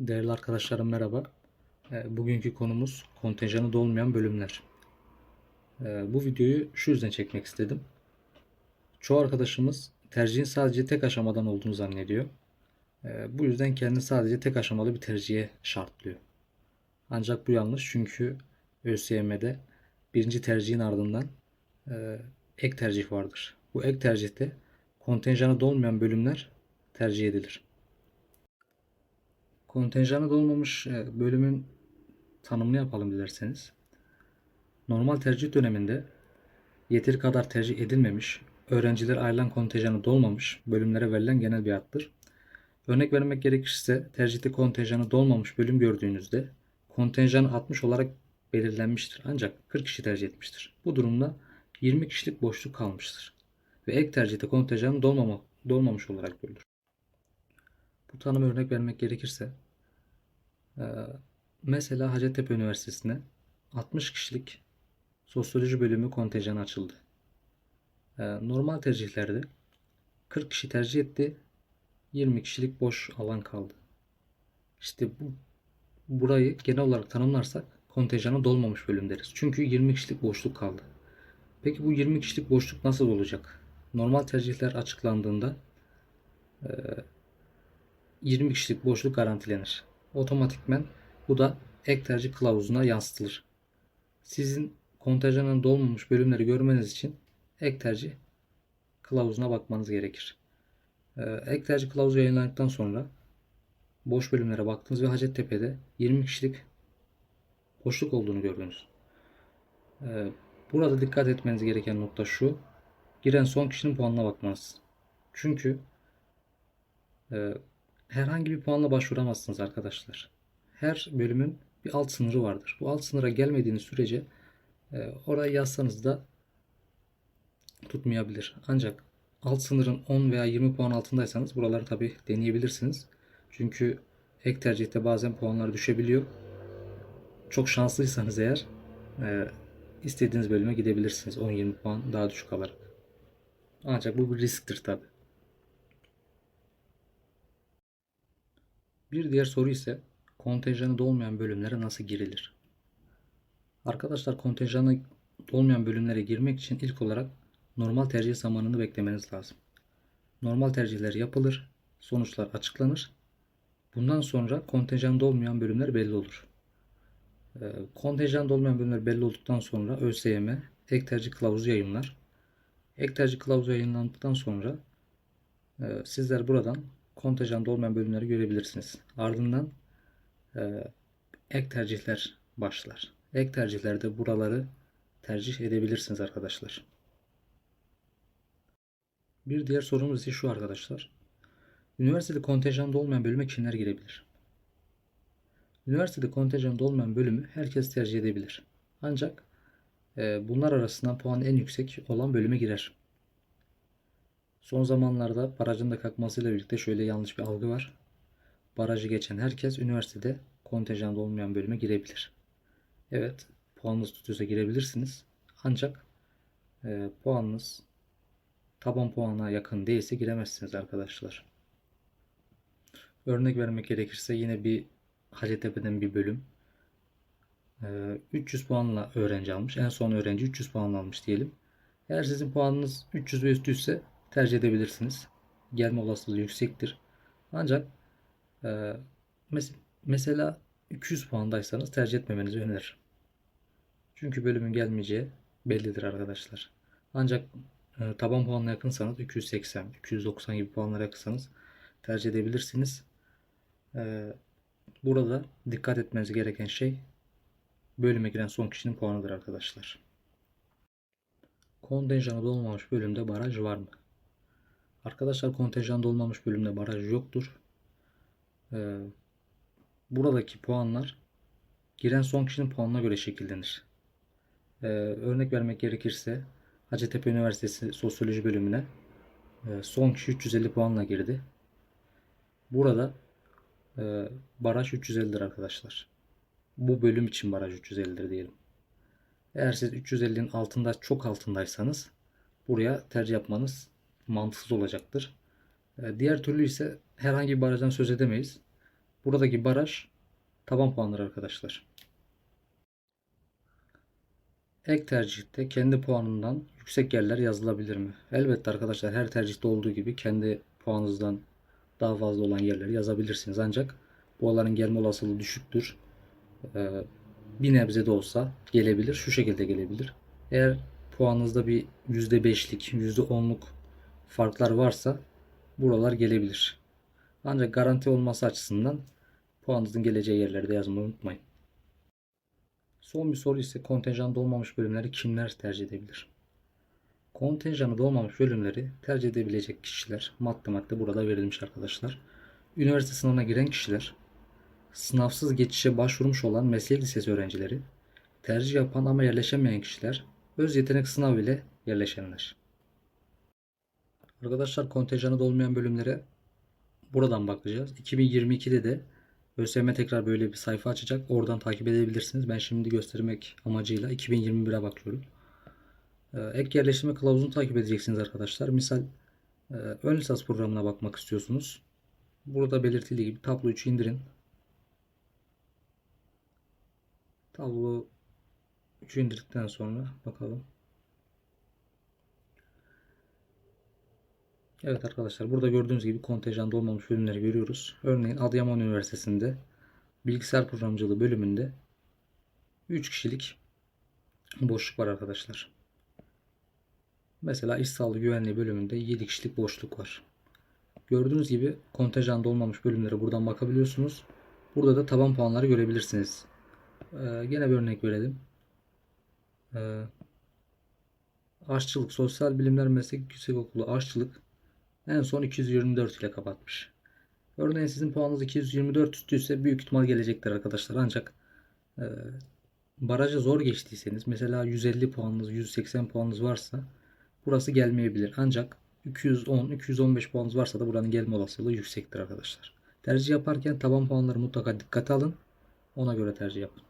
Değerli arkadaşlarım merhaba. E, Bugünkü konumuz kontenjanı dolmayan bölümler. E, Bu videoyu şu yüzden çekmek istedim. Çoğu arkadaşımız tercihin sadece tek aşamadan olduğunu zannediyor. E, Bu yüzden kendini sadece tek aşamalı bir tercihe şartlıyor. Ancak bu yanlış çünkü ÖSYM'de birinci tercihin ardından e, ek tercih vardır. Bu ek tercihte kontenjanı dolmayan bölümler tercih edilir. Kontenjanı dolmamış e, bölümün tanımını yapalım dilerseniz. Normal tercih döneminde yeteri kadar tercih edilmemiş, öğrenciler ayrılan kontenjanı dolmamış bölümlere verilen genel bir addır. Örnek vermek gerekirse tercihte kontenjanı dolmamış bölüm gördüğünüzde kontenjanı 60 olarak belirlenmiştir. Ancak 40 kişi tercih etmiştir. Bu durumda 20 kişilik boşluk kalmıştır. Ve ek tercihte kontenjanı dolmama, dolmamış olarak görülür. Bu tanıma örnek vermek gerekirse mesela Hacettepe Üniversitesi'ne 60 kişilik sosyoloji bölümü kontenjanı açıldı. E, Normal tercihlerde 40 kişi tercih etti. 20 kişilik boş alan kaldı. İşte bu burayı genel olarak tanımlarsak kontenjanı dolmamış bölüm deriz. Çünkü 20 kişilik boşluk kaldı. Peki bu 20 kişilik boşluk nasıl olacak? Normal tercihler açıklandığında e, 20 kişilik boşluk garantilenir. Otomatikmen bu da ek tercih kılavuzuna yansıtılır. Sizin kontenjanın dolmamış bölümleri görmeniz için ek tercih kılavuzuna bakmanız gerekir. Ee, ek tercih kılavuzu yayınlandıktan sonra boş bölümlere baktınız ve Hacettepe'de 20 kişilik boşluk olduğunu gördünüz. Ee, burada dikkat etmeniz gereken nokta şu. Giren son kişinin puanına bakmanız. Çünkü e, herhangi bir puanla başvuramazsınız arkadaşlar. Her bölümün bir alt sınırı vardır. Bu alt sınıra gelmediğiniz sürece e, oraya yazsanız da tutmayabilir. Ancak alt sınırın 10 veya 20 puan altındaysanız buraları tabi deneyebilirsiniz. Çünkü ek tercihte bazen puanlar düşebiliyor. Çok şanslıysanız eğer e, istediğiniz bölüme gidebilirsiniz 10-20 puan daha düşük alarak. Ancak bu bir risktir tabi. Bir diğer soru ise kontenjanı dolmayan bölümlere nasıl girilir? Arkadaşlar kontenjanı dolmayan bölümlere girmek için ilk olarak normal tercih zamanını beklemeniz lazım. Normal tercihler yapılır, sonuçlar açıklanır. Bundan sonra kontenjan dolmayan bölümler belli olur. Ee, Kontenjan dolmayan bölümler belli olduktan sonra ÖSYM ek tercih kılavuzu yayınlar. Ek tercih kılavuzu yayınlandıktan sonra e, sizler buradan kontenjanda olmayan bölümleri görebilirsiniz. Ardından e, ek tercihler başlar. Ek tercihlerde buraları tercih edebilirsiniz arkadaşlar. Bir diğer sorumuz ise şu arkadaşlar. Üniversitede kontenjanda olmayan bölüme kimler girebilir? Üniversitede kontenjanda olmayan bölümü herkes tercih edebilir. Ancak e, bunlar arasından puan en yüksek olan bölüme girer. Son zamanlarda barajın da kalkmasıyla birlikte şöyle yanlış bir algı var. Barajı geçen herkes üniversitede kontenjanda olmayan bölüme girebilir. Evet, puanınız tutuyorsa girebilirsiniz. Ancak e, puanınız taban puanına yakın değilse giremezsiniz arkadaşlar. Örnek vermek gerekirse yine bir Hacettepe'den bir bölüm. E, 300 puanla öğrenci almış. En son öğrenci 300 puan almış diyelim. Eğer sizin puanınız 300 ve üstüyse tercih edebilirsiniz. Gelme olasılığı yüksektir. Ancak e, mes mesela 200 puandaysanız tercih etmemenizi öneririm. Çünkü bölümün gelmeyeceği bellidir arkadaşlar. Ancak e, taban puanına yakınsanız 280, 290 gibi puanlara yakınsanız tercih edebilirsiniz. E, burada dikkat etmeniz gereken şey bölüme giren son kişinin puanıdır arkadaşlar. Kontenjanı dolmamış bölümde baraj var mı? Arkadaşlar kontenjan dolmamış bölümde baraj yoktur. Ee, buradaki puanlar giren son kişinin puanına göre şekillenir. Ee, örnek vermek gerekirse Hacettepe Üniversitesi Sosyoloji bölümüne e, son kişi 350 puanla girdi. Burada e, baraj 350'dir arkadaşlar. Bu bölüm için baraj 350'dir diyelim. Eğer siz 350'nin altında çok altındaysanız buraya tercih yapmanız mantıksız olacaktır. E, Diğer türlü ise herhangi bir barajdan söz edemeyiz. Buradaki baraj taban puanları arkadaşlar. Ek tercihte kendi puanından yüksek yerler yazılabilir mi? Elbette arkadaşlar her tercihte olduğu gibi kendi puanınızdan daha fazla olan yerleri yazabilirsiniz. Ancak buraların gelme olasılığı düşüktür. Ee, bir nebze de olsa gelebilir. Şu şekilde gelebilir. Eğer puanınızda bir %5'lik, %10'luk farklar varsa buralar gelebilir. Ancak garanti olması açısından puanınızın geleceği yerleri de yazmayı unutmayın. Son bir soru ise kontenjan dolmamış bölümleri kimler tercih edebilir? Kontenjanı dolmamış bölümleri tercih edebilecek kişiler madde madde burada verilmiş arkadaşlar. Üniversite sınavına giren kişiler, sınavsız geçişe başvurmuş olan meslek lisesi öğrencileri, tercih yapan ama yerleşemeyen kişiler, öz yetenek sınavı ile yerleşenler. Arkadaşlar kontenjanı dolmayan bölümlere buradan bakacağız. 2022'de de ÖSYM tekrar böyle bir sayfa açacak. Oradan takip edebilirsiniz. Ben şimdi göstermek amacıyla 2021'e bakıyorum. Ee, Ek yerleştirme kılavuzunu takip edeceksiniz arkadaşlar. Misal e, ön lisans programına bakmak istiyorsunuz. Burada belirtildiği gibi tablo 3'ü indirin. Tablo 3'ü indirdikten sonra bakalım. Evet arkadaşlar burada gördüğünüz gibi kontenjan dolmamış bölümleri görüyoruz. Örneğin Adıyaman Üniversitesi'nde bilgisayar programcılığı bölümünde 3 kişilik boşluk var arkadaşlar. Mesela iş sağlığı güvenliği bölümünde 7 kişilik boşluk var. Gördüğünüz gibi kontenjan dolmamış bölümlere buradan bakabiliyorsunuz. Burada da taban puanları görebilirsiniz. Ee, gene bir örnek verelim. Ee, aşçılık, sosyal bilimler meslek yüksekokulu aşçılık en son 224 ile kapatmış. Örneğin sizin puanınız 224 üstüyse büyük ihtimal gelecektir arkadaşlar. Ancak e, barajı zor geçtiyseniz mesela 150 puanınız 180 puanınız varsa burası gelmeyebilir. Ancak 210 215 puanınız varsa da buranın gelme olasılığı yüksektir arkadaşlar. Tercih yaparken taban puanları mutlaka dikkate alın. Ona göre tercih yapın.